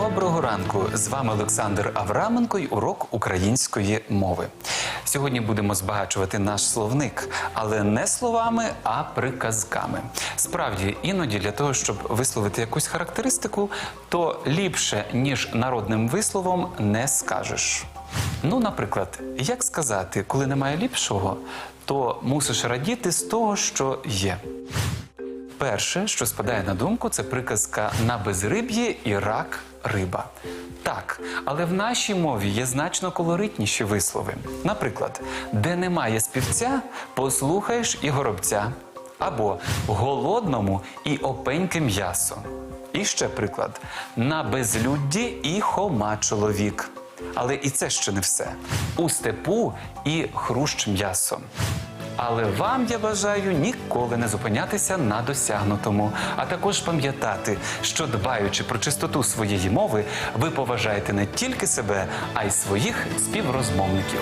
Доброго ранку! З вами Олександр Авраменко і урок української мови. Сьогодні будемо збагачувати наш словник, але не словами, а приказками. Справді, іноді для того, щоб висловити якусь характеристику, то ліпше, ніж народним висловом, не скажеш. Ну, наприклад, як сказати, коли немає ліпшого, то мусиш радіти з того, що є. Перше, що спадає на думку, це приказка на безриб'ї і рак риба. Так, але в нашій мові є значно колоритніші вислови. Наприклад, де немає співця, послухаєш і горобця. Або голодному і опеньке м'ясо. І ще приклад: на безлюдді і хома чоловік. Але і це ще не все. У степу і хрущ м'ясо. Але вам я бажаю ніколи не зупинятися на досягнутому, а також пам'ятати, що дбаючи про чистоту своєї мови, ви поважаєте не тільки себе, а й своїх співрозмовників.